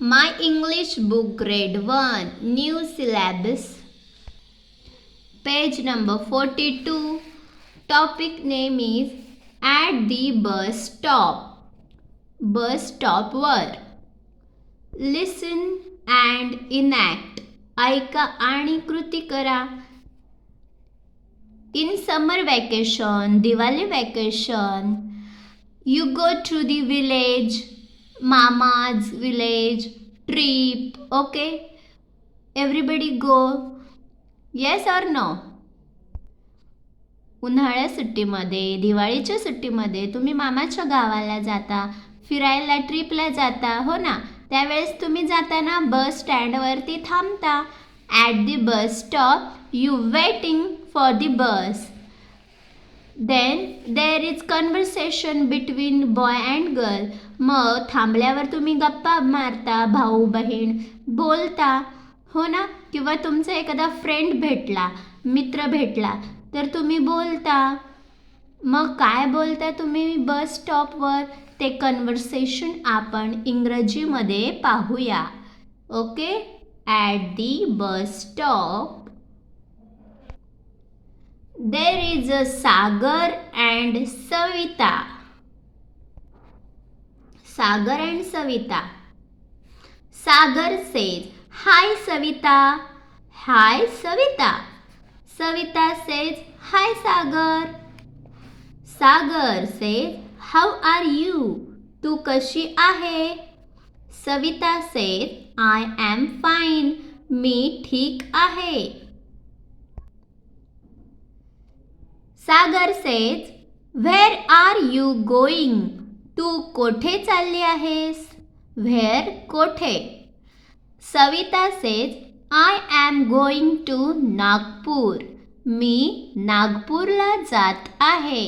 My English book, grade 1, new syllabus, page number 42. Topic name is At the bus stop. Bus stop वर लिसन and enact ऐका आणि कृती करा in summer vacation Diwali vacation you go to the village mama's village trip okay? Everybody go yes or no उन्हाळ्या सुट्टीमध्ये दिवाळीच्या सुट्टीमध्ये तुम्ही मामाच्या गावाला जाता फिरायला ट्रिपला जाता हो ना? त्यावेळेस तुम्ही जाताना बस स्टँडवरती थांबता. At the bus stop you waiting for the bus then there is conversation between boy and girl मग थांबल्यावर तुम्ही गप्पा मारता भाऊ बहीण बोलता हो ना? किंवा तुमचा एखादा फ्रेंड भेटला मित्र भेटला तर तुम्ही बोलता. मग काय बोलता तुम्ही बस स्टॉपवर ते कन्व्हर्सेशन आपण इंग्रजीमध्ये पाहूया. Okay at the bus stop there is a Sagar and Savita Sagar and Savita Sagar says hi Savita hi Savita Savita says hi Sagar Sagar says how are you तू कशी आहे? Savita says I am fine मी ठीक आहे. Sagar says where are you going तू कोठे चालली आहेस? Where कोठे? Savita says I am going to Nagpur. मी नागपूरला जात आहे.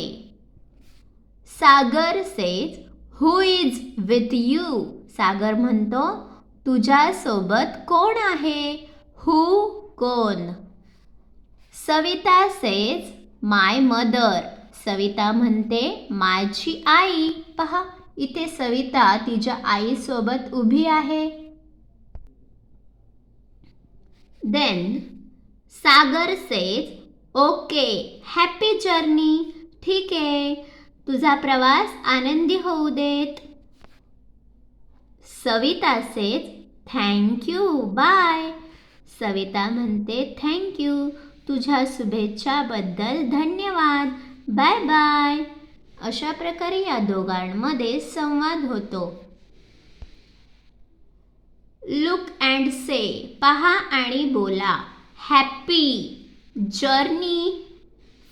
Sagar says who is with you Sagar म्हणतो तुझ्यासोबत कोण आहे? हू कोण? Savita says my mother. Savita म्हणते माझी आई पहा इथे सविता तिच्या आईसोबत उभी आहे. Then Sagar says okay happy journey ठीक आहे. तुझा प्रवास आनंदी होऊ देत. Savita says thank you bye Savita म्हणते थँक्यू तुझ्या शुभेच्छाबद्दल धन्यवाद. Bye bye. अशा प्रकारे या दोघांमध्ये संवाद होतो. लुक अँड से पहा आणि बोला. Happy journey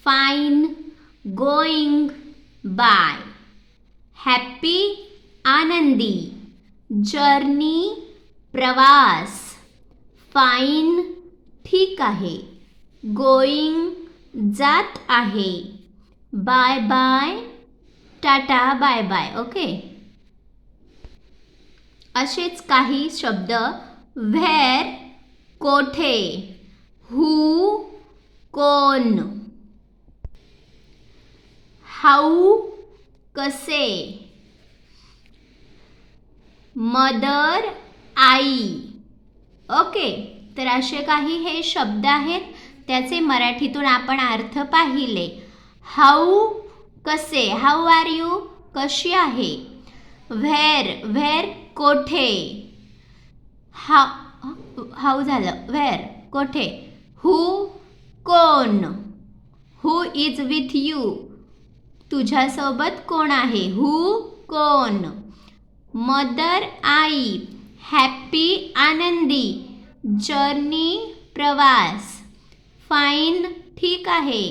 fine going bye happy आनंदी. जर्नी प्रवास. फाईन ठीक आहे. गोईंग जात आहे. Bye bye. Tata bye bye. Okay? असेच काही शब्द. व्हेर कोठे? हू कोण? हाऊ कसे? मदर आई. ओके? तर असे काही हे शब्द आहेत. त्याचे मराठीतून आपण अर्थ पाहिले. हाऊ कसे? How are you? कशी आहे? व्हेर व्हेर कोठे? हा हाऊ झालं. व्हेर कोठे? हू कोण? Who is with you. तुझ्यासोबत कोण आहे? हू कोण? मदर आई हॅप्पी आनंदी जर्नी प्रवास. फाईन ठीक आहे.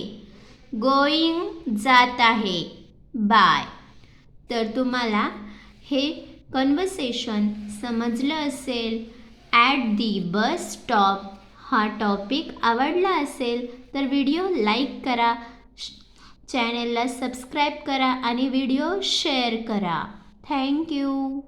गोईंग जात आहे. बाय. तर तुम्हाला हे कन्व्हर्सेशन समजलं असेल ॲट दी बस स्टॉप हा टॉपिक आवडला असेल तर व्हिडिओ लाईक करा चॅनेलला सबस्क्राईब करा आणि व्हिडिओ शेअर करा. थँक्यू